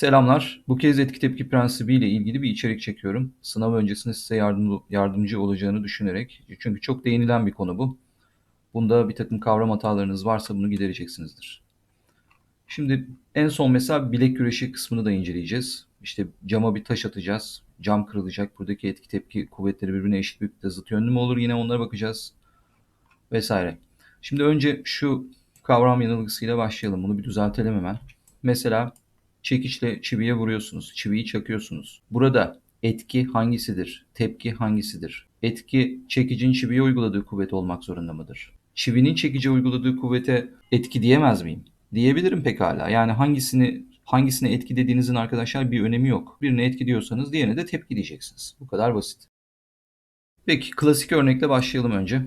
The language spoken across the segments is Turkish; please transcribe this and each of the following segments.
Selamlar. Bu kez etki tepki prensibi ile ilgili bir içerik çekiyorum. Sınav öncesinde size yardım, yardımcı olacağını düşünerek. Çünkü çok değinilen bir konu bu. Bunda bir takım kavram hatalarınız varsa bunu gidereceksinizdir. Şimdi en son mesela bilek güreşi kısmını da inceleyeceğiz. İşte cama bir taş atacağız. Cam kırılacak. Buradaki etki tepki kuvvetleri birbirine eşit büyüklükte zıt yönlü mü olur? Yine onlara bakacağız. Vesaire. Şimdi önce şu kavram yanılgısıyla başlayalım. Bunu bir düzeltelim hemen. Mesela çekiçle çiviye vuruyorsunuz. Çiviyi çakıyorsunuz. Burada etki hangisidir? Tepki hangisidir? Etki çekicin çiviye uyguladığı kuvvet olmak zorunda mıdır? Çivinin çekici uyguladığı kuvvete etki diyemez miyim? Diyebilirim pekala. Yani hangisini hangisine etki dediğinizin arkadaşlar bir önemi yok. Birine etki diyorsanız diğerine de tepki diyeceksiniz. Bu kadar basit. Peki klasik örnekle başlayalım önce.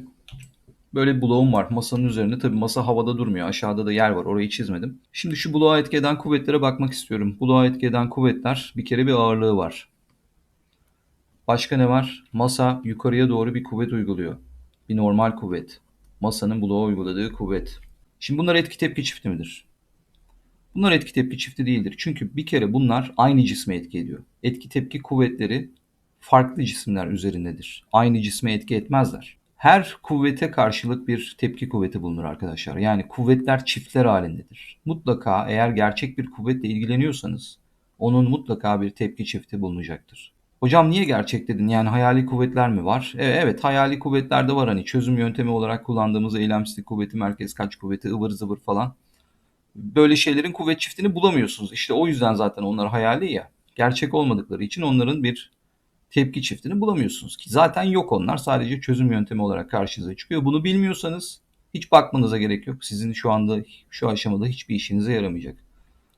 Böyle bir bloğum var masanın üzerinde. Tabii masa havada durmuyor. Aşağıda da yer var. Orayı çizmedim. Şimdi şu bloğa etki eden kuvvetlere bakmak istiyorum. Bloğa etki eden kuvvetler bir kere bir ağırlığı var. Başka ne var? Masa yukarıya doğru bir kuvvet uyguluyor. Bir normal kuvvet. Masanın bloğa uyguladığı kuvvet. Şimdi bunlar etki tepki çifti midir? Bunlar etki tepki çifti değildir. Çünkü bir kere bunlar aynı cisme etki ediyor. Etki tepki kuvvetleri farklı cisimler üzerindedir. Aynı cisme etki etmezler her kuvvete karşılık bir tepki kuvveti bulunur arkadaşlar. Yani kuvvetler çiftler halindedir. Mutlaka eğer gerçek bir kuvvetle ilgileniyorsanız onun mutlaka bir tepki çifti bulunacaktır. Hocam niye gerçek dedin? Yani hayali kuvvetler mi var? Evet, evet hayali kuvvetler de var. Hani çözüm yöntemi olarak kullandığımız eylemsizlik kuvveti, merkez kaç kuvveti, ıvır zıvır falan. Böyle şeylerin kuvvet çiftini bulamıyorsunuz. İşte o yüzden zaten onlar hayali ya. Gerçek olmadıkları için onların bir tepki çiftini bulamıyorsunuz ki. Zaten yok onlar. Sadece çözüm yöntemi olarak karşınıza çıkıyor. Bunu bilmiyorsanız hiç bakmanıza gerek yok. Sizin şu anda şu aşamada hiçbir işinize yaramayacak.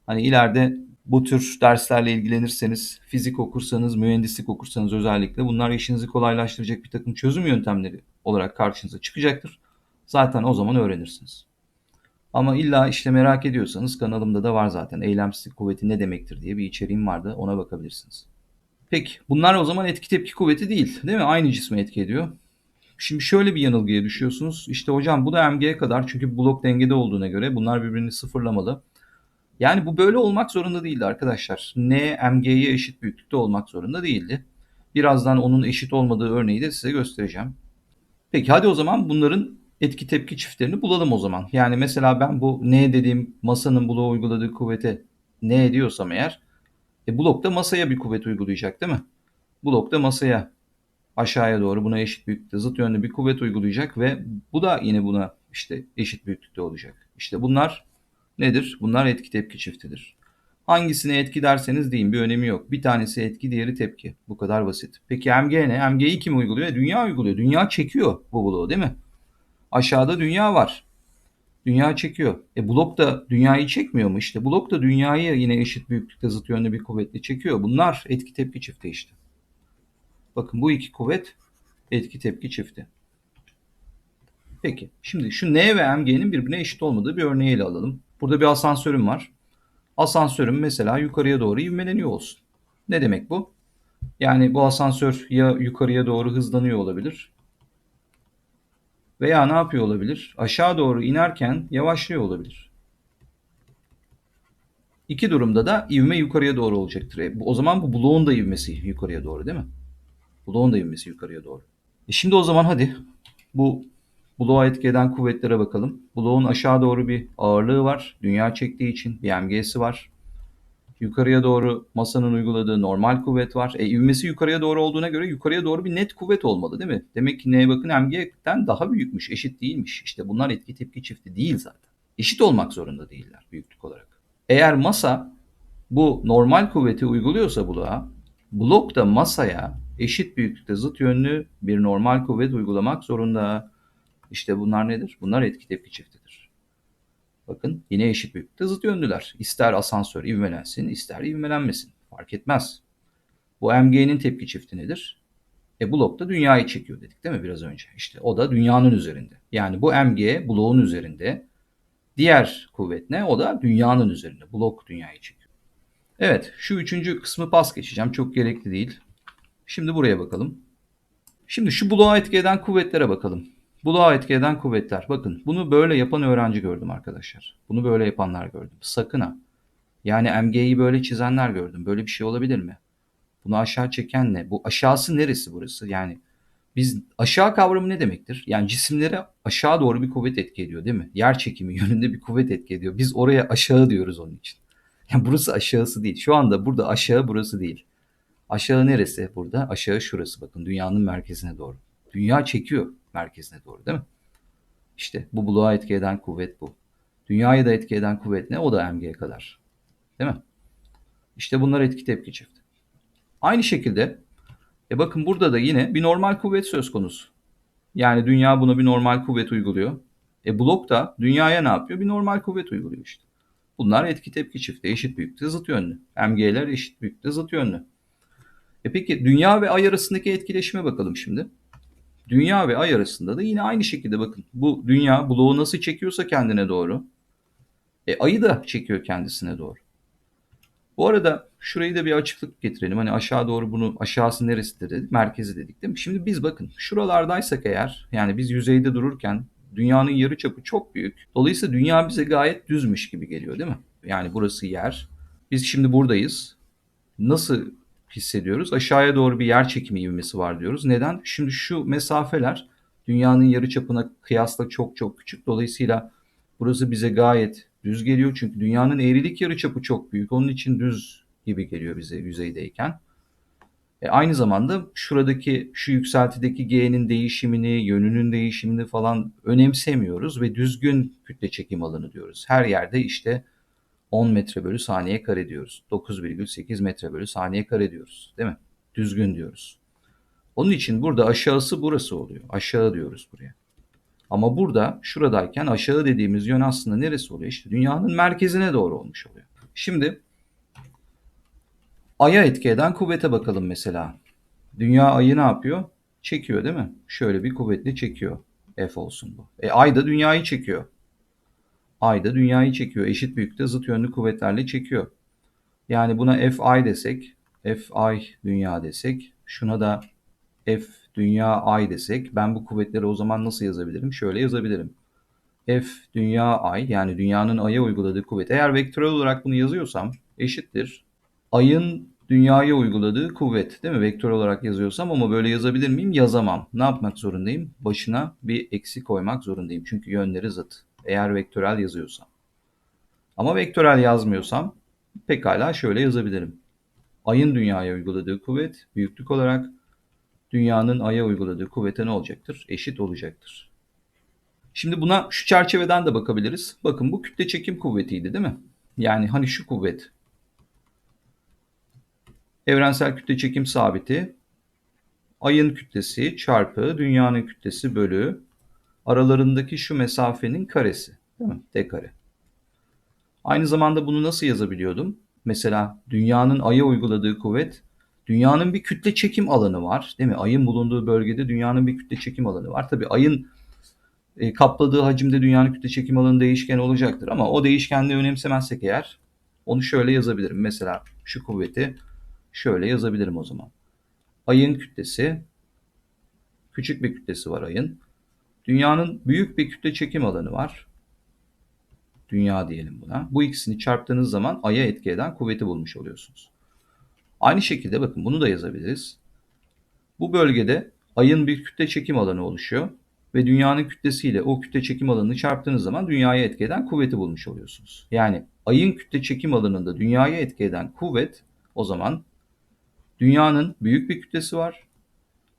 Hani ileride bu tür derslerle ilgilenirseniz, fizik okursanız, mühendislik okursanız özellikle bunlar işinizi kolaylaştıracak bir takım çözüm yöntemleri olarak karşınıza çıkacaktır. Zaten o zaman öğrenirsiniz. Ama illa işte merak ediyorsanız kanalımda da var zaten. Eylemsizlik kuvveti ne demektir diye bir içeriğim vardı. Ona bakabilirsiniz. Peki bunlar o zaman etki tepki kuvveti değil değil mi? Aynı cisme etki ediyor. Şimdi şöyle bir yanılgıya düşüyorsunuz. İşte hocam bu da mg'ye kadar çünkü blok dengede olduğuna göre bunlar birbirini sıfırlamalı. Yani bu böyle olmak zorunda değildi arkadaşlar. N mg'ye eşit büyüklükte olmak zorunda değildi. Birazdan onun eşit olmadığı örneği de size göstereceğim. Peki hadi o zaman bunların etki tepki çiftlerini bulalım o zaman. Yani mesela ben bu N dediğim masanın bloğa uyguladığı kuvvete N diyorsam eğer e blok da masaya bir kuvvet uygulayacak değil mi? Blok da masaya aşağıya doğru buna eşit büyüklükte zıt yönlü bir kuvvet uygulayacak ve bu da yine buna işte eşit büyüklükte olacak. İşte bunlar nedir? Bunlar etki tepki çiftidir. Hangisine etki derseniz deyin bir önemi yok. Bir tanesi etki diğeri tepki. Bu kadar basit. Peki MG ne? MG'yi kim uyguluyor? Dünya uyguluyor. Dünya çekiyor bu bloğu değil mi? Aşağıda dünya var. Dünya çekiyor. E blok da dünyayı çekmiyor mu işte? Blok da dünyayı yine eşit büyüklükte zıt yönlü bir kuvvetle çekiyor. Bunlar etki tepki çifti işte. Bakın bu iki kuvvet etki tepki çifti. Peki şimdi şu N ve MG'nin birbirine eşit olmadığı bir örneği ele alalım. Burada bir asansörüm var. Asansörüm mesela yukarıya doğru ivmeleniyor olsun. Ne demek bu? Yani bu asansör ya yukarıya doğru hızlanıyor olabilir veya ne yapıyor olabilir? Aşağı doğru inerken yavaşlıyor olabilir. İki durumda da ivme yukarıya doğru olacaktır. E, o zaman bu bloğun da ivmesi yukarıya doğru değil mi? Bloğun da ivmesi yukarıya doğru. E şimdi o zaman hadi bu bloğa etki eden kuvvetlere bakalım. Bloğun aşağı doğru bir ağırlığı var. Dünya çektiği için bir MG'si var. Yukarıya doğru masanın uyguladığı normal kuvvet var. E, ivmesi yukarıya doğru olduğuna göre yukarıya doğru bir net kuvvet olmalı değil mi? Demek ki neye bakın mg'den daha büyükmüş, eşit değilmiş. İşte bunlar etki tepki çifti değil zaten. Eşit olmak zorunda değiller büyüklük olarak. Eğer masa bu normal kuvveti uyguluyorsa bloğa, blok da masaya eşit büyüklükte zıt yönlü bir normal kuvvet uygulamak zorunda. İşte bunlar nedir? Bunlar etki tepki çiftidir. Bakın yine eşit büyüklükte zıt yönlüler. İster asansör ivmelensin ister ivmelenmesin. Fark etmez. Bu MG'nin tepki çifti nedir? E blok da dünyayı çekiyor dedik değil mi biraz önce? İşte o da dünyanın üzerinde. Yani bu MG bloğun üzerinde. Diğer kuvvet ne? O da dünyanın üzerinde. Blok dünyayı çekiyor. Evet şu üçüncü kısmı pas geçeceğim. Çok gerekli değil. Şimdi buraya bakalım. Şimdi şu bloğa etki eden kuvvetlere bakalım. Buluğa etki eden kuvvetler. Bakın bunu böyle yapan öğrenci gördüm arkadaşlar. Bunu böyle yapanlar gördüm. Sakın ha. Yani MG'yi böyle çizenler gördüm. Böyle bir şey olabilir mi? Bunu aşağı çeken ne? Bu aşağısı neresi burası? Yani biz aşağı kavramı ne demektir? Yani cisimlere aşağı doğru bir kuvvet etki ediyor değil mi? Yer çekimi yönünde bir kuvvet etki ediyor. Biz oraya aşağı diyoruz onun için. Yani burası aşağısı değil. Şu anda burada aşağı burası değil. Aşağı neresi burada? Aşağı şurası bakın dünyanın merkezine doğru. Dünya çekiyor merkezine doğru değil mi? İşte bu buluğa etki eden kuvvet bu. Dünyayı da etki eden kuvvet ne? O da mg kadar. Değil mi? İşte bunlar etki tepki çifti. Aynı şekilde e bakın burada da yine bir normal kuvvet söz konusu. Yani dünya buna bir normal kuvvet uyguluyor. E blok da dünyaya ne yapıyor? Bir normal kuvvet uyguluyor işte. Bunlar etki tepki çifti. Eşit büyüklükte zıt yönlü. MG'ler eşit büyüklükte zıt yönlü. E peki dünya ve ay arasındaki etkileşime bakalım şimdi. Dünya ve ay arasında da yine aynı şekilde bakın. Bu dünya bloğu nasıl çekiyorsa kendine doğru. E ayı da çekiyor kendisine doğru. Bu arada şurayı da bir açıklık getirelim. Hani aşağı doğru bunu aşağısı neresidir dedik. Merkezi dedik değil mi? Şimdi biz bakın şuralardaysak eğer yani biz yüzeyde dururken dünyanın yarı çapı çok büyük. Dolayısıyla dünya bize gayet düzmüş gibi geliyor değil mi? Yani burası yer. Biz şimdi buradayız. Nasıl hissediyoruz? Aşağıya doğru bir yer çekimi ivmesi var diyoruz. Neden? Şimdi şu mesafeler dünyanın yarı çapına kıyasla çok çok küçük. Dolayısıyla burası bize gayet düz geliyor. Çünkü dünyanın eğrilik yarıçapı çok büyük. Onun için düz gibi geliyor bize yüzeydeyken. E aynı zamanda şuradaki şu yükseltideki G'nin değişimini, yönünün değişimini falan önemsemiyoruz ve düzgün kütle çekim alanı diyoruz. Her yerde işte 10 metre bölü saniye kare diyoruz. 9,8 metre bölü saniye kare diyoruz. Değil mi? Düzgün diyoruz. Onun için burada aşağısı burası oluyor. Aşağı diyoruz buraya. Ama burada şuradayken aşağı dediğimiz yön aslında neresi oluyor? İşte dünyanın merkezine doğru olmuş oluyor. Şimdi Ay'a etki eden kuvvete bakalım mesela. Dünya Ay'ı ne yapıyor? Çekiyor değil mi? Şöyle bir kuvvetle çekiyor. F olsun bu. E Ay da dünyayı çekiyor. Ay da dünyayı çekiyor. Eşit büyüklükte zıt yönlü kuvvetlerle çekiyor. Yani buna Fi desek, Fi dünya desek, şuna da F dünya ay desek ben bu kuvvetleri o zaman nasıl yazabilirim? Şöyle yazabilirim. F dünya ay yani dünyanın aya uyguladığı kuvvet. Eğer vektörel olarak bunu yazıyorsam eşittir. Ayın dünyaya uyguladığı kuvvet değil mi? Vektör olarak yazıyorsam ama böyle yazabilir miyim? Yazamam. Ne yapmak zorundayım? Başına bir eksi koymak zorundayım. Çünkü yönleri zıt. Eğer vektörel yazıyorsam. Ama vektörel yazmıyorsam pekala şöyle yazabilirim. Ayın dünyaya uyguladığı kuvvet büyüklük olarak dünyanın aya uyguladığı kuvvete ne olacaktır? Eşit olacaktır. Şimdi buna şu çerçeveden de bakabiliriz. Bakın bu kütle çekim kuvvetiydi değil mi? Yani hani şu kuvvet. Evrensel kütle çekim sabiti ayın kütlesi çarpı dünyanın kütlesi bölü aralarındaki şu mesafenin karesi. Değil mi? D kare. Aynı zamanda bunu nasıl yazabiliyordum? Mesela dünyanın aya uyguladığı kuvvet Dünyanın bir kütle çekim alanı var değil mi? Ayın bulunduğu bölgede dünyanın bir kütle çekim alanı var. Tabii ayın e, kapladığı hacimde dünyanın kütle çekim alanı değişken olacaktır ama o değişkenliği önemsemezsek eğer onu şöyle yazabilirim. Mesela şu kuvveti şöyle yazabilirim o zaman. Ayın kütlesi küçük bir kütlesi var ayın. Dünyanın büyük bir kütle çekim alanı var. Dünya diyelim buna. Bu ikisini çarptığınız zaman aya etki eden kuvveti bulmuş oluyorsunuz. Aynı şekilde bakın bunu da yazabiliriz. Bu bölgede ayın bir kütle çekim alanı oluşuyor ve dünyanın kütlesiyle o kütle çekim alanını çarptığınız zaman dünyaya etki eden kuvveti bulmuş oluyorsunuz. Yani ayın kütle çekim alanında dünyaya etki eden kuvvet o zaman dünyanın büyük bir kütlesi var.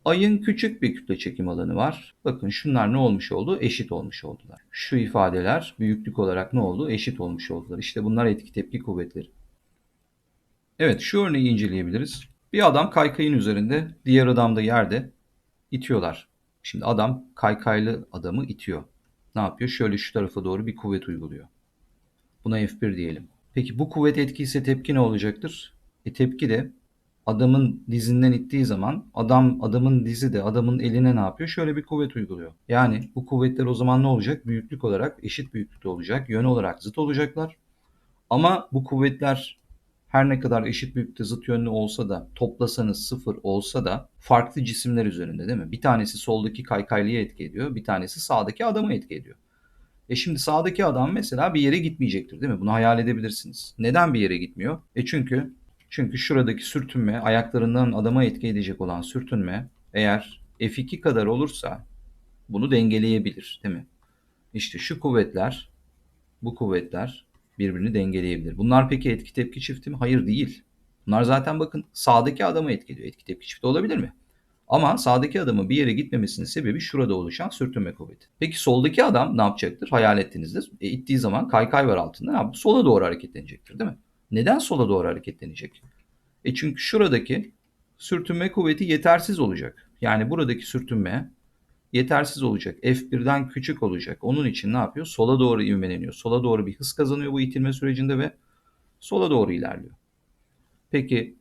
Ayın küçük bir kütle çekim alanı var. Bakın şunlar ne olmuş oldu? Eşit olmuş oldular. Şu ifadeler büyüklük olarak ne oldu? Eşit olmuş oldular. İşte bunlar etki tepki kuvvetleri. Evet şu örneği inceleyebiliriz. Bir adam kaykayın üzerinde, diğer adam da yerde itiyorlar. Şimdi adam kaykaylı adamı itiyor. Ne yapıyor? Şöyle şu tarafa doğru bir kuvvet uyguluyor. Buna F1 diyelim. Peki bu kuvvet etkiyse tepki ne olacaktır? E tepki de adamın dizinden ittiği zaman adam adamın dizi de adamın eline ne yapıyor? Şöyle bir kuvvet uyguluyor. Yani bu kuvvetler o zaman ne olacak? Büyüklük olarak eşit büyüklükte olacak. Yön olarak zıt olacaklar. Ama bu kuvvetler her ne kadar eşit büyüklükte zıt yönlü olsa da toplasanız sıfır olsa da farklı cisimler üzerinde değil mi? Bir tanesi soldaki kaykaylıya etki ediyor, bir tanesi sağdaki adama etki ediyor. E şimdi sağdaki adam mesela bir yere gitmeyecektir değil mi? Bunu hayal edebilirsiniz. Neden bir yere gitmiyor? E çünkü çünkü şuradaki sürtünme ayaklarından adama etki edecek olan sürtünme eğer F2 kadar olursa bunu dengeleyebilir değil mi? İşte şu kuvvetler bu kuvvetler birbirini dengeleyebilir. Bunlar peki etki tepki çifti mi? Hayır değil. Bunlar zaten bakın sağdaki adamı etkiliyor. Etki tepki çifti olabilir mi? Ama sağdaki adamın bir yere gitmemesinin sebebi şurada oluşan sürtünme kuvveti. Peki soldaki adam ne yapacaktır? Hayal ettiğinizde e, ittiği zaman kaykay var altında. Ya, sola doğru hareketlenecektir değil mi? Neden sola doğru hareketlenecek? E çünkü şuradaki sürtünme kuvveti yetersiz olacak. Yani buradaki sürtünme yetersiz olacak. F1'den küçük olacak. Onun için ne yapıyor? Sola doğru ivmeleniyor. Sola doğru bir hız kazanıyor bu itilme sürecinde ve sola doğru ilerliyor. Peki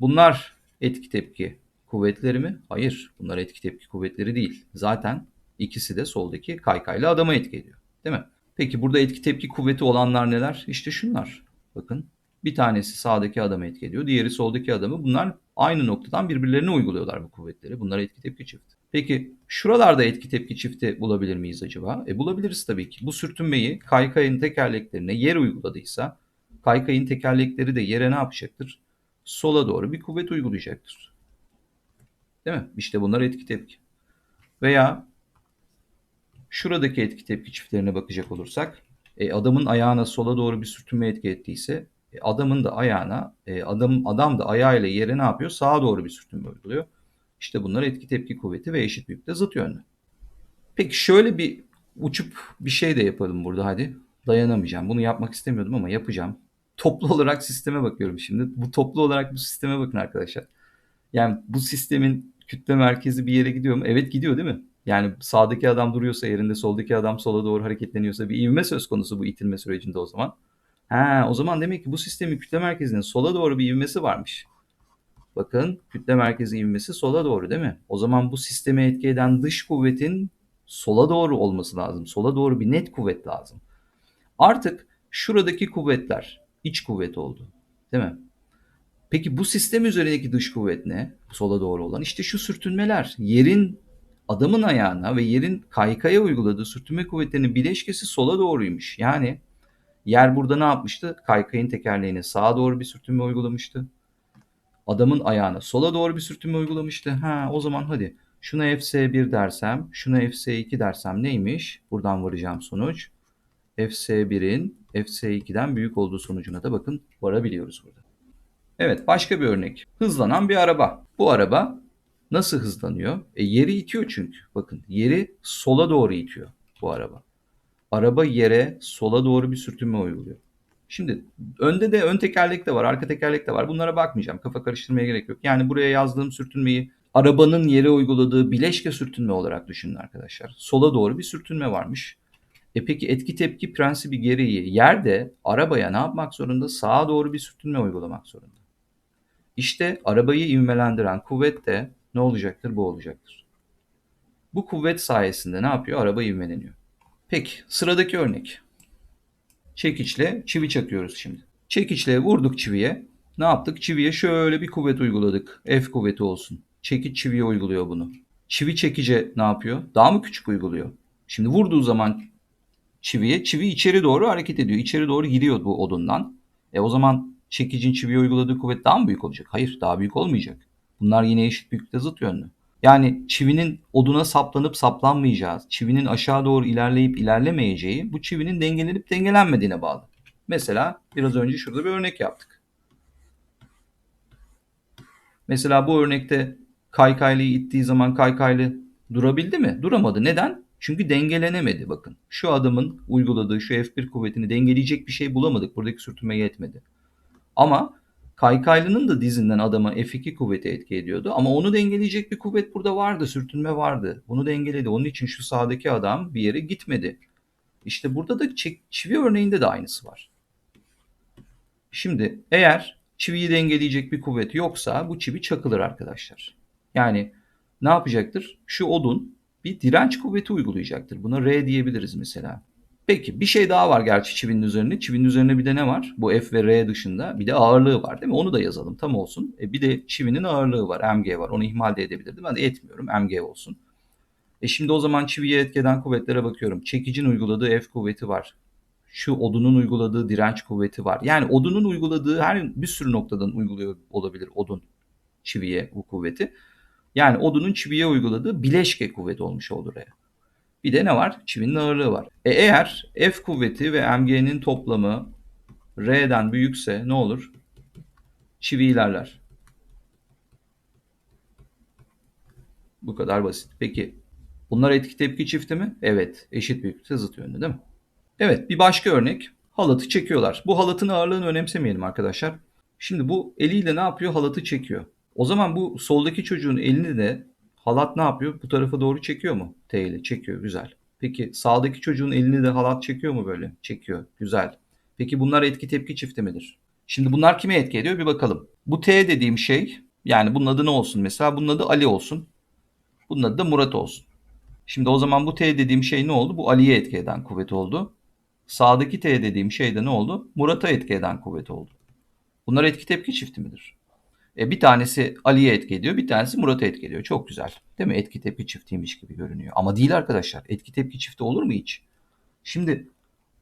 bunlar etki tepki kuvvetleri mi? Hayır. Bunlar etki tepki kuvvetleri değil. Zaten ikisi de soldaki kaykaylı adama etki ediyor. Değil mi? Peki burada etki tepki kuvveti olanlar neler? İşte şunlar. Bakın bir tanesi sağdaki adamı etki ediyor. Diğeri soldaki adamı. Bunlar aynı noktadan birbirlerine uyguluyorlar bu kuvvetleri. Bunlar etki tepki çifti. Peki şuralarda etki tepki çifti bulabilir miyiz acaba? E bulabiliriz tabii ki. Bu sürtünmeyi kaykayın tekerleklerine yer uyguladıysa kaykayın tekerlekleri de yere ne yapacaktır? Sola doğru bir kuvvet uygulayacaktır. Değil mi? İşte bunlar etki tepki. Veya şuradaki etki tepki çiftlerine bakacak olursak e, adamın ayağına sola doğru bir sürtünme etki ettiyse e, adamın da ayağına e, adam adam da ayağıyla yere ne yapıyor? Sağa doğru bir sürtünme uyguluyor. İşte bunlar etki tepki kuvveti ve eşit büyüklükte zıt yönlü. Peki şöyle bir uçup bir şey de yapalım burada hadi. Dayanamayacağım. Bunu yapmak istemiyordum ama yapacağım. Toplu olarak sisteme bakıyorum şimdi. Bu toplu olarak bu sisteme bakın arkadaşlar. Yani bu sistemin kütle merkezi bir yere gidiyor mu? Evet gidiyor değil mi? Yani sağdaki adam duruyorsa yerinde, soldaki adam sola doğru hareketleniyorsa bir ivme söz konusu bu itilme sürecinde o zaman. Ha, o zaman demek ki bu sistemin kütle merkezinin sola doğru bir ivmesi varmış. Bakın kütle merkezi ivmesi sola doğru değil mi? O zaman bu sisteme etki eden dış kuvvetin sola doğru olması lazım. Sola doğru bir net kuvvet lazım. Artık şuradaki kuvvetler iç kuvvet oldu. Değil mi? Peki bu sistem üzerindeki dış kuvvet ne? Sola doğru olan. İşte şu sürtünmeler. Yerin adamın ayağına ve yerin kaykaya uyguladığı sürtünme kuvvetlerinin bileşkesi sola doğruymuş. Yani yer burada ne yapmıştı? Kaykayın tekerleğine sağa doğru bir sürtünme uygulamıştı. Adamın ayağına sola doğru bir sürtünme uygulamıştı. Ha o zaman hadi şuna Fs1 dersem, şuna Fs2 dersem neymiş? Buradan varacağım sonuç. Fs1'in Fs2'den büyük olduğu sonucuna da bakın varabiliyoruz burada. Evet başka bir örnek. Hızlanan bir araba. Bu araba nasıl hızlanıyor? E, yeri itiyor çünkü. Bakın yeri sola doğru itiyor bu araba. Araba yere sola doğru bir sürtünme uyguluyor. Şimdi önde de ön tekerlek de var, arka tekerlek de var. Bunlara bakmayacağım. Kafa karıştırmaya gerek yok. Yani buraya yazdığım sürtünmeyi arabanın yere uyguladığı bileşke sürtünme olarak düşünün arkadaşlar. Sola doğru bir sürtünme varmış. E peki etki tepki prensibi gereği yerde arabaya ne yapmak zorunda? Sağa doğru bir sürtünme uygulamak zorunda. İşte arabayı ivmelendiren kuvvet de ne olacaktır? Bu olacaktır. Bu kuvvet sayesinde ne yapıyor? Araba ivmeleniyor. Peki sıradaki örnek. Çekiçle çivi çakıyoruz şimdi. Çekiçle vurduk çiviye. Ne yaptık? Çiviye şöyle bir kuvvet uyguladık. F kuvveti olsun. Çekiç çiviye uyguluyor bunu. Çivi çekice ne yapıyor? Daha mı küçük uyguluyor? Şimdi vurduğu zaman çiviye, çivi içeri doğru hareket ediyor. İçeri doğru giriyor bu odundan. E o zaman çekicin çiviye uyguladığı kuvvet daha mı büyük olacak? Hayır daha büyük olmayacak. Bunlar yine eşit büyüklükte zıt yönlü. Yani çivinin oduna saplanıp saplanmayacağı, çivinin aşağı doğru ilerleyip ilerlemeyeceği bu çivinin dengelenip dengelenmediğine bağlı. Mesela biraz önce şurada bir örnek yaptık. Mesela bu örnekte kaykaylıyı ittiği zaman kaykaylı durabildi mi? Duramadı. Neden? Çünkü dengelenemedi bakın. Şu adamın uyguladığı şu F1 kuvvetini dengeleyecek bir şey bulamadık. Buradaki sürtünme yetmedi. Ama Kaykaylının da dizinden adama F2 kuvveti etki ediyordu. Ama onu dengeleyecek bir kuvvet burada vardı. Sürtünme vardı. Bunu dengeledi. Onun için şu sağdaki adam bir yere gitmedi. İşte burada da çivi örneğinde de aynısı var. Şimdi eğer çiviyi dengeleyecek bir kuvvet yoksa bu çivi çakılır arkadaşlar. Yani ne yapacaktır? Şu odun bir direnç kuvveti uygulayacaktır. Buna R diyebiliriz mesela. Peki bir şey daha var gerçi çivinin üzerinde. Çivinin üzerinde bir de ne var? Bu F ve R dışında bir de ağırlığı var değil mi? Onu da yazalım tam olsun. E bir de çivinin ağırlığı var. MG var. Onu ihmal de edebilirdim. Ben de etmiyorum. MG olsun. E şimdi o zaman çiviye etkeden kuvvetlere bakıyorum. Çekicin uyguladığı F kuvveti var. Şu odunun uyguladığı direnç kuvveti var. Yani odunun uyguladığı her bir sürü noktadan uyguluyor olabilir odun çiviye bu kuvveti. Yani odunun çiviye uyguladığı bileşke kuvveti olmuş oldu oraya. Bir de ne var? Çivinin ağırlığı var. E eğer F kuvveti ve MG'nin toplamı R'den büyükse ne olur? Çivi ilerler. Bu kadar basit. Peki bunlar etki tepki çifti mi? Evet. Eşit büyüklükte zıt yönde değil mi? Evet bir başka örnek. Halatı çekiyorlar. Bu halatın ağırlığını önemsemeyelim arkadaşlar. Şimdi bu eliyle ne yapıyor? Halatı çekiyor. O zaman bu soldaki çocuğun elini de halat ne yapıyor? Bu tarafa doğru çekiyor mu? T ile çekiyor. Güzel. Peki sağdaki çocuğun elini de halat çekiyor mu böyle? Çekiyor. Güzel. Peki bunlar etki tepki çifti midir? Şimdi bunlar kime etki ediyor bir bakalım. Bu T dediğim şey yani bunun adı ne olsun mesela? Bunun adı Ali olsun. Bunun adı da Murat olsun. Şimdi o zaman bu T dediğim şey ne oldu? Bu Ali'ye etki eden kuvvet oldu. Sağdaki T dediğim şey de ne oldu? Murat'a etki eden kuvvet oldu. Bunlar etki tepki çifti midir? E bir tanesi Ali'ye etki ediyor, bir tanesi Murat'a etki ediyor. Çok güzel. Değil mi? Etki tepki çiftiymiş gibi görünüyor. Ama değil arkadaşlar. Etki tepki çifti olur mu hiç? Şimdi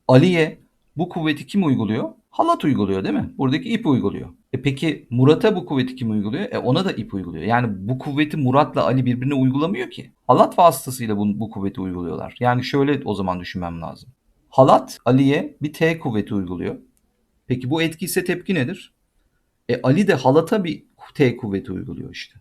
Ali'ye bu kuvveti kim uyguluyor? Halat uyguluyor değil mi? Buradaki ip uyguluyor. E peki Murat'a bu kuvveti kim uyguluyor? E ona da ip uyguluyor. Yani bu kuvveti Murat'la Ali birbirine uygulamıyor ki. Halat vasıtasıyla bu, bu kuvveti uyguluyorlar. Yani şöyle o zaman düşünmem lazım. Halat Ali'ye bir T kuvveti uyguluyor. Peki bu etki ise tepki nedir? E Ali de halata bir T kuvveti uyguluyor işte.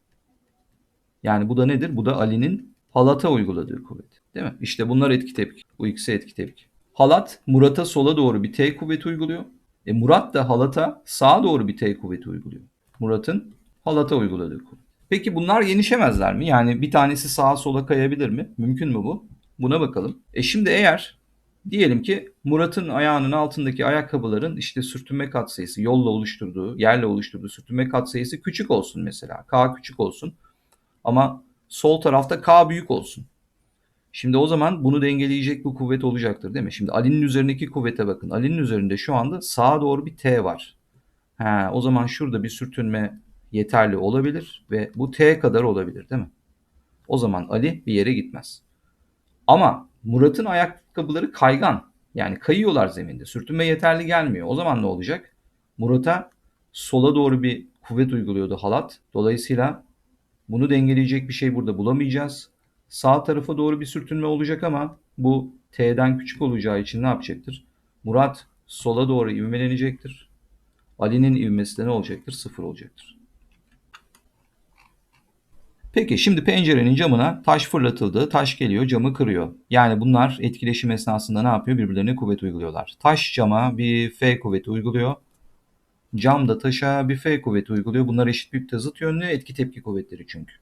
Yani bu da nedir? Bu da Ali'nin halata uyguladığı kuvvet. Değil mi? İşte bunlar etki tepki. Bu ikisi etki tepki. Halat Murat'a sola doğru bir T kuvveti uyguluyor. E Murat da halata sağa doğru bir T kuvveti uyguluyor. Murat'ın halata uyguladığı kuvvet. Peki bunlar yenişemezler mi? Yani bir tanesi sağa sola kayabilir mi? Mümkün mü bu? Buna bakalım. E şimdi eğer diyelim ki Murat'ın ayağının altındaki ayakkabıların işte sürtünme katsayısı yolla oluşturduğu, yerle oluşturduğu sürtünme katsayısı küçük olsun mesela. K küçük olsun. Ama sol tarafta K büyük olsun. Şimdi o zaman bunu dengeleyecek bu kuvvet olacaktır değil mi? Şimdi Ali'nin üzerindeki kuvvete bakın. Ali'nin üzerinde şu anda sağa doğru bir T var. Ha, o zaman şurada bir sürtünme yeterli olabilir ve bu T kadar olabilir değil mi? O zaman Ali bir yere gitmez. Ama Murat'ın ayakkabıları kaygan. Yani kayıyorlar zeminde. Sürtünme yeterli gelmiyor. O zaman ne olacak? Murat'a sola doğru bir kuvvet uyguluyordu halat. Dolayısıyla bunu dengeleyecek bir şey burada bulamayacağız. Sağ tarafa doğru bir sürtünme olacak ama bu T'den küçük olacağı için ne yapacaktır? Murat sola doğru ivmelenecektir. Ali'nin ivmesi de ne olacaktır? Sıfır olacaktır. Peki şimdi pencerenin camına taş fırlatıldı. Taş geliyor camı kırıyor. Yani bunlar etkileşim esnasında ne yapıyor? Birbirlerine kuvvet uyguluyorlar. Taş cama bir F kuvveti uyguluyor. Cam da taşa bir F kuvveti uyguluyor. Bunlar eşit büyükte zıt yönlü etki tepki kuvvetleri çünkü.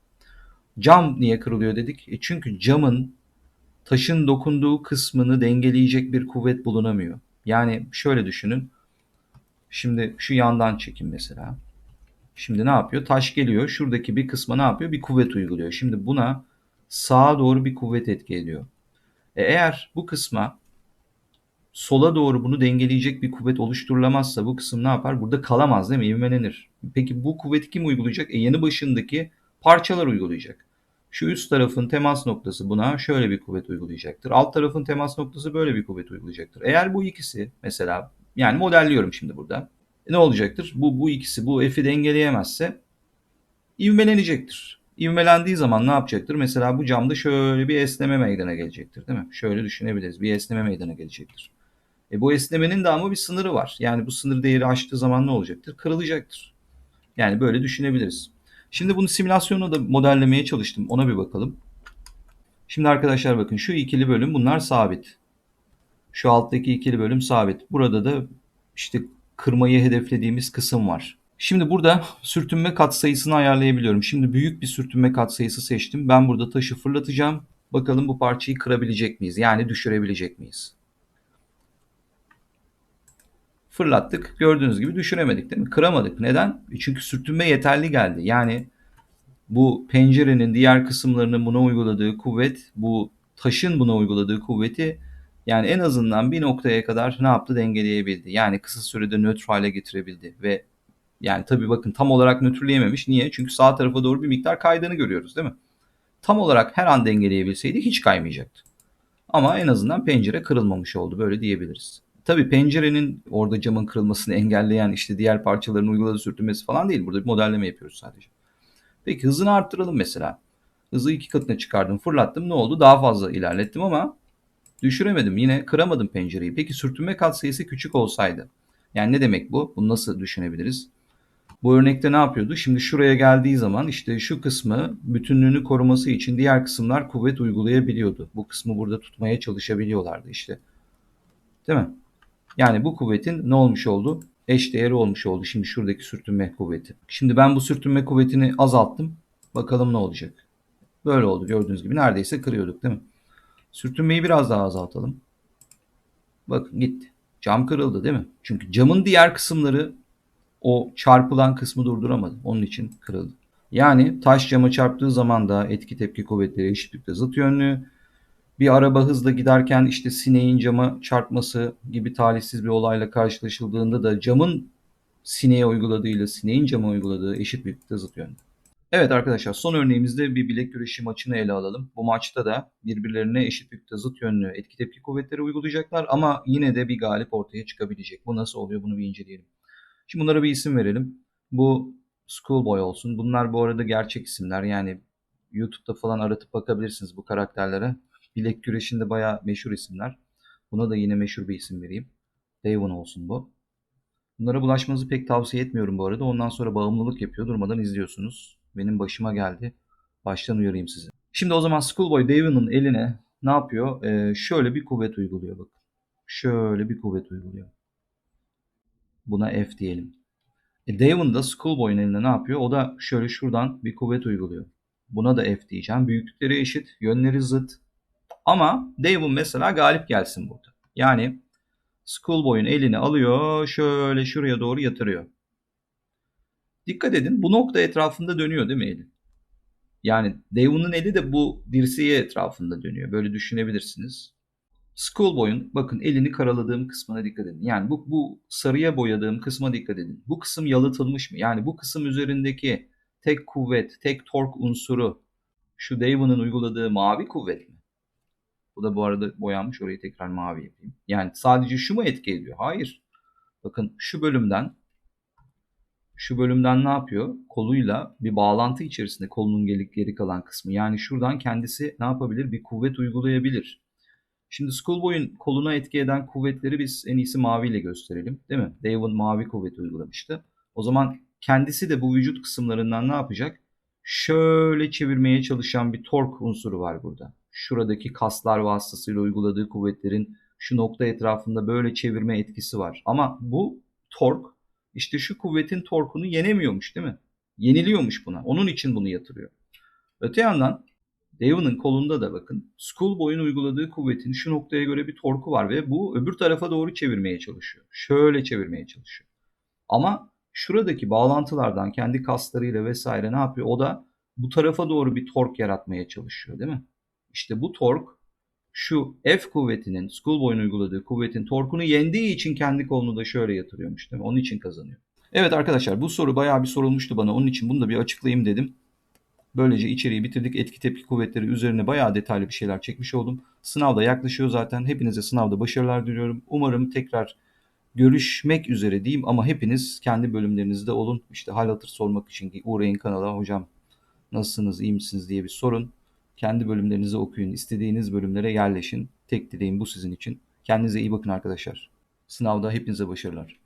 Cam niye kırılıyor dedik? E çünkü camın taşın dokunduğu kısmını dengeleyecek bir kuvvet bulunamıyor. Yani şöyle düşünün. Şimdi şu yandan çekin mesela. Şimdi ne yapıyor? Taş geliyor. Şuradaki bir kısma ne yapıyor? Bir kuvvet uyguluyor. Şimdi buna sağa doğru bir kuvvet etki ediyor. E eğer bu kısma sola doğru bunu dengeleyecek bir kuvvet oluşturulamazsa bu kısım ne yapar? Burada kalamaz değil mi? İvmelenir. Peki bu kuvveti kim uygulayacak? E yanı başındaki parçalar uygulayacak. Şu üst tarafın temas noktası buna şöyle bir kuvvet uygulayacaktır. Alt tarafın temas noktası böyle bir kuvvet uygulayacaktır. Eğer bu ikisi mesela yani modelliyorum şimdi burada. Ne olacaktır? Bu bu ikisi bu F'i dengeleyemezse ivmelenecektir. İvmelendiği zaman ne yapacaktır? Mesela bu camda şöyle bir esneme meydana gelecektir değil mi? Şöyle düşünebiliriz. Bir esneme meydana gelecektir. E bu esnemenin de ama bir sınırı var. Yani bu sınır değeri aştığı zaman ne olacaktır? Kırılacaktır. Yani böyle düşünebiliriz. Şimdi bunu simülasyonla da modellemeye çalıştım. Ona bir bakalım. Şimdi arkadaşlar bakın şu ikili bölüm bunlar sabit. Şu alttaki ikili bölüm sabit. Burada da işte kırmayı hedeflediğimiz kısım var. Şimdi burada sürtünme katsayısını ayarlayabiliyorum. Şimdi büyük bir sürtünme katsayısı seçtim. Ben burada taşı fırlatacağım. Bakalım bu parçayı kırabilecek miyiz? Yani düşürebilecek miyiz? Fırlattık. Gördüğünüz gibi düşüremedik değil mi? Kıramadık. Neden? E çünkü sürtünme yeterli geldi. Yani bu pencerenin diğer kısımlarının buna uyguladığı kuvvet, bu taşın buna uyguladığı kuvveti yani en azından bir noktaya kadar ne yaptı dengeleyebildi. Yani kısa sürede nötr hale getirebildi ve yani tabii bakın tam olarak nötrleyememiş. Niye? Çünkü sağ tarafa doğru bir miktar kaydığını görüyoruz değil mi? tam olarak her an dengeleyebilseydi hiç kaymayacaktı. Ama en azından pencere kırılmamış oldu böyle diyebiliriz. Tabii pencerenin orada camın kırılmasını engelleyen işte diğer parçaların uyguladığı sürtünmesi falan değil. Burada bir modelleme yapıyoruz sadece. Peki hızını arttıralım mesela. Hızı iki katına çıkardım, fırlattım. Ne oldu? Daha fazla ilerlettim ama düşüremedim. Yine kıramadım pencereyi. Peki sürtünme katsayısı küçük olsaydı? Yani ne demek bu? Bunu nasıl düşünebiliriz? Bu örnekte ne yapıyordu? Şimdi şuraya geldiği zaman işte şu kısmı bütünlüğünü koruması için diğer kısımlar kuvvet uygulayabiliyordu. Bu kısmı burada tutmaya çalışabiliyorlardı işte. Değil mi? Yani bu kuvvetin ne olmuş oldu? Eş değeri olmuş oldu. Şimdi şuradaki sürtünme kuvveti. Şimdi ben bu sürtünme kuvvetini azalttım. Bakalım ne olacak? Böyle oldu gördüğünüz gibi. Neredeyse kırıyorduk değil mi? Sürtünmeyi biraz daha azaltalım. Bakın gitti. Cam kırıldı değil mi? Çünkü camın diğer kısımları o çarpılan kısmı durduramadı. Onun için kırıldı. Yani taş cama çarptığı zaman da etki tepki kuvvetleri eşitlikte zıt yönlü. Bir araba hızla giderken işte sineğin cama çarpması gibi talihsiz bir olayla karşılaşıldığında da camın sineğe uyguladığıyla sineğin cama uyguladığı eşit büyüklükte zıt yönlü. Evet arkadaşlar son örneğimizde bir bilek güreşi maçını ele alalım. Bu maçta da birbirlerine eşit büyüklükte zıt yönlü etki tepki kuvvetleri uygulayacaklar ama yine de bir galip ortaya çıkabilecek. Bu nasıl oluyor bunu bir inceleyelim. Şimdi bunlara bir isim verelim. Bu Schoolboy olsun. Bunlar bu arada gerçek isimler. Yani YouTube'da falan aratıp bakabilirsiniz bu karakterlere. Bilek güreşinde bayağı meşhur isimler. Buna da yine meşhur bir isim vereyim. Devon olsun bu. Bunlara bulaşmanızı pek tavsiye etmiyorum bu arada. Ondan sonra bağımlılık yapıyor. Durmadan izliyorsunuz. Benim başıma geldi. Baştan uyarayım sizi. Şimdi o zaman Schoolboy Devon'un eline ne yapıyor? Ee, şöyle bir kuvvet uyguluyor bakın. Şöyle bir kuvvet uyguluyor. Buna F diyelim. E Devon da Schoolboy'un eline ne yapıyor? O da şöyle şuradan bir kuvvet uyguluyor. Buna da F diyeceğim. Büyüklükleri eşit, yönleri zıt. Ama Devon mesela galip gelsin burada. Yani Schoolboy'un elini alıyor, şöyle şuraya doğru yatırıyor. Dikkat edin bu nokta etrafında dönüyor değil mi eli? Yani Devon'un eli de bu dirseği etrafında dönüyor. Böyle düşünebilirsiniz. Schoolboy'un bakın elini karaladığım kısmına dikkat edin. Yani bu, bu sarıya boyadığım kısma dikkat edin. Bu kısım yalıtılmış mı? Yani bu kısım üzerindeki tek kuvvet, tek tork unsuru şu Devon'un uyguladığı mavi kuvvet mi? Bu da bu arada boyanmış. Orayı tekrar mavi yapayım. Yani sadece şu mu etki ediyor? Hayır. Bakın şu bölümden şu bölümden ne yapıyor? Koluyla bir bağlantı içerisinde kolunun geri, geri kalan kısmı. Yani şuradan kendisi ne yapabilir? Bir kuvvet uygulayabilir. Şimdi Schoolboy'un koluna etki eden kuvvetleri biz en iyisi maviyle gösterelim. Değil mi? Devon mavi kuvvet uygulamıştı. O zaman kendisi de bu vücut kısımlarından ne yapacak? Şöyle çevirmeye çalışan bir tork unsuru var burada. Şuradaki kaslar vasıtasıyla uyguladığı kuvvetlerin şu nokta etrafında böyle çevirme etkisi var. Ama bu tork işte şu kuvvetin torkunu yenemiyormuş değil mi? Yeniliyormuş buna. Onun için bunu yatırıyor. Öte yandan Devon'ın kolunda da bakın Schoolboy'un uyguladığı kuvvetin şu noktaya göre bir torku var ve bu öbür tarafa doğru çevirmeye çalışıyor. Şöyle çevirmeye çalışıyor. Ama şuradaki bağlantılardan kendi kaslarıyla vesaire ne yapıyor? O da bu tarafa doğru bir tork yaratmaya çalışıyor değil mi? İşte bu tork şu F kuvvetinin, Schoolboy'un uyguladığı kuvvetin torkunu yendiği için kendi kolunu da şöyle yatırıyormuş değil mi? Onun için kazanıyor. Evet arkadaşlar bu soru bayağı bir sorulmuştu bana. Onun için bunu da bir açıklayayım dedim. Böylece içeriği bitirdik. Etki tepki kuvvetleri üzerine bayağı detaylı bir şeyler çekmiş oldum. Sınavda yaklaşıyor zaten. Hepinize sınavda başarılar diliyorum. Umarım tekrar görüşmek üzere diyeyim ama hepiniz kendi bölümlerinizde olun. İşte hal hatır sormak için uğrayın kanala. Hocam nasılsınız, iyi misiniz diye bir sorun. Kendi bölümlerinizi okuyun. istediğiniz bölümlere yerleşin. Tek dileğim bu sizin için. Kendinize iyi bakın arkadaşlar. Sınavda hepinize başarılar.